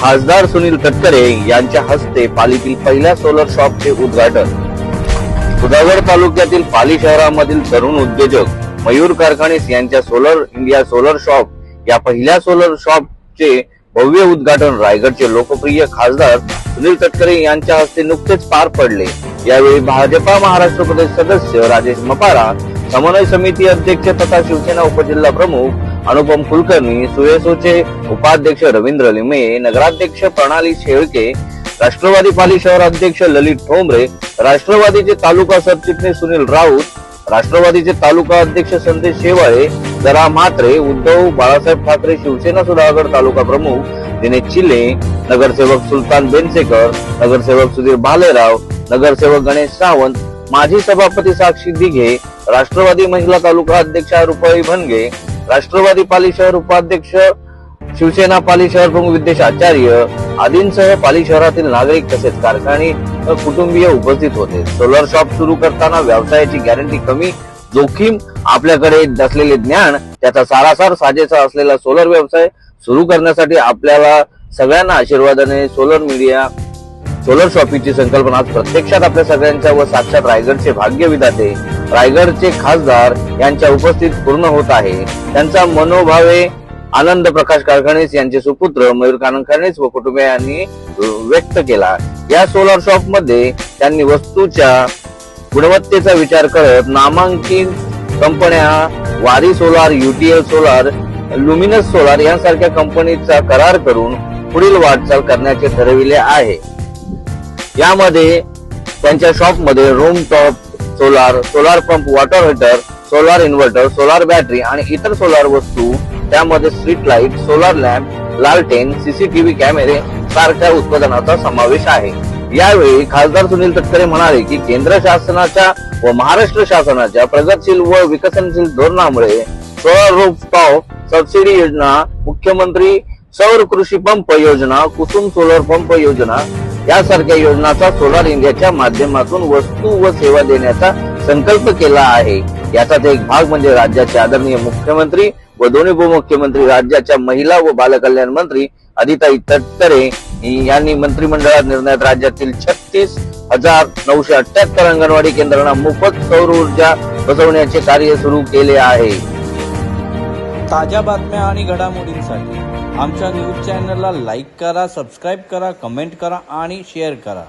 खासदार सुनील तटकरे यांच्या हस्ते पालीतील पहिल्या सोलर शॉपचे उद्घाटन. सुधागड तालुक्यातील पाली शहरामधील तरुण उद्योजक मयूर कारखानीस यांच्या सोलर इंडिया सोलर शॉप या पहिल्या सोलर शॉपचे भव्य उद्घाटन. रायगडचे लोकप्रिय खासदार सुनील तटकरे यांच्या हस्ते नुकतेच पार पडले. यावेळी भाजपा महाराष्ट्र प्रदेश सदस्य राजेश मपारा समन्वय समिती अध्यक्ष तथा शिवसेना उपजिल्हा प्रमुख अनुपम कुलकर्णी सुएसोचे उपाध्यक्ष रवींद्र लिमे नगराध्यक्ष प्रणाली शेळके राष्ट्रवादी पाली शहर अध्यक्ष ललित ठोंबरे राष्ट्रवादीचे तालुका सरचिटणीस सुनील राऊत राष्ट्रवादीचे तालुका अध्यक्ष संदेश शेवाळे जरा म्हात्रे उद्धव बाळासाहेब ठाकरे शिवसेना सुधागड तालुका प्रमुख दिनेश चिले नगरसेवक सुलतान बेनसेकर नगरसेवक सुधीर भालेराव नगरसेवक गणेश सावंत माजी सभापती साक्षी दिघे राष्ट्रवादी महिला तालुका अध्यक्षा रुपाई भनगे राष्ट्रवादी पाली शहर उपाध्यक्ष शिवसेना पाली शहर प्रमुख विद्येश आचार्य आदींसह पाली शहरातील नागरिक तसेच कारखानी कुटुंबीय उपस्थित होते. सोलर शॉप सुरू करताना व्यवसायाची गॅरंटी कमी जोखीम आपल्याकडे असलेले ज्ञान त्याचा सारासार साजेसा असलेला सोलर व्यवसाय सुरू करण्यासाठी आपल्याला सगळ्यांना आशीर्वादाने सोलर मीडिया सोलर शॉपिंगची संकल्पना आज प्रत्यक्षात आपल्या सगळ्यांच्या व साक्षात रायगडचे भाग्य विधाते रायगडचे खासदार यांच्या उपस्थित पूर्ण होत आहे. त्यांचा मनोभावे आनंद प्रकाश कारखानेस यांचे सुपुत्र मयूर कारखानेस व कुटुंबियांनी व्यक्त केला. या सोलर शॉपमध्ये त्यांनी वस्तूच्या गुणवत्तेचा विचार करत नामांकित कंपन्या Waaree solar UTL solar Luminous solar यांसारख्या कंपनीचा करार करून पुढील वाटचाल करण्याचे ठरविले आहे. यामध्ये त्यांच्या शॉपमध्ये rooftop solar solar pump water heater solar inverter solar battery आणि इतर सोलार वस्तू. त्यामध्ये स्ट्रीट लाइट सोलार लॅम्प लालटेन सीसीटीव्ही कॅमेरे सारख्या उत्पादनाचा समावेश आहे. यावेळी खासदार सुनील तटकरे म्हणाले की केंद्र शासनाच्या व महाराष्ट्र शासनाच्या प्रगतशील व विकसनशील धोरणामुळे सोलार रूफ टॉप सबसिडी योजना मुख्यमंत्री सौर कृषी पंप योजना कुसुम सोलर पंप योजना यासारख्या योजनाचा सोलार इंडियाच्या माध्यमातून वस्तू व सेवा देण्याचा संकल्प केला आहे. याचाच एक भाग म्हणजे राज्याचे आदरणीय मुख्यमंत्री व दोन्ही उपमुख्यमंत्री राज्याच्या महिला व बालकल्याण मंत्री अदिताई तटकरे यांनी मंत्रिमंडळात निर्णयात राज्यातील छत्तीस हजार नऊशे अठ्याहत्तर अंगणवाडी केंद्रांना मोफत सौर ऊर्जा बसवण्याचे कार्य सुरू केले आहे. ताज्या बातम्या आणि घडामोडींसाठी आमच्या न्यूज चॅनलला लाईक करा सबस्क्राईब करा कमेंट करा आणि शेअर करा.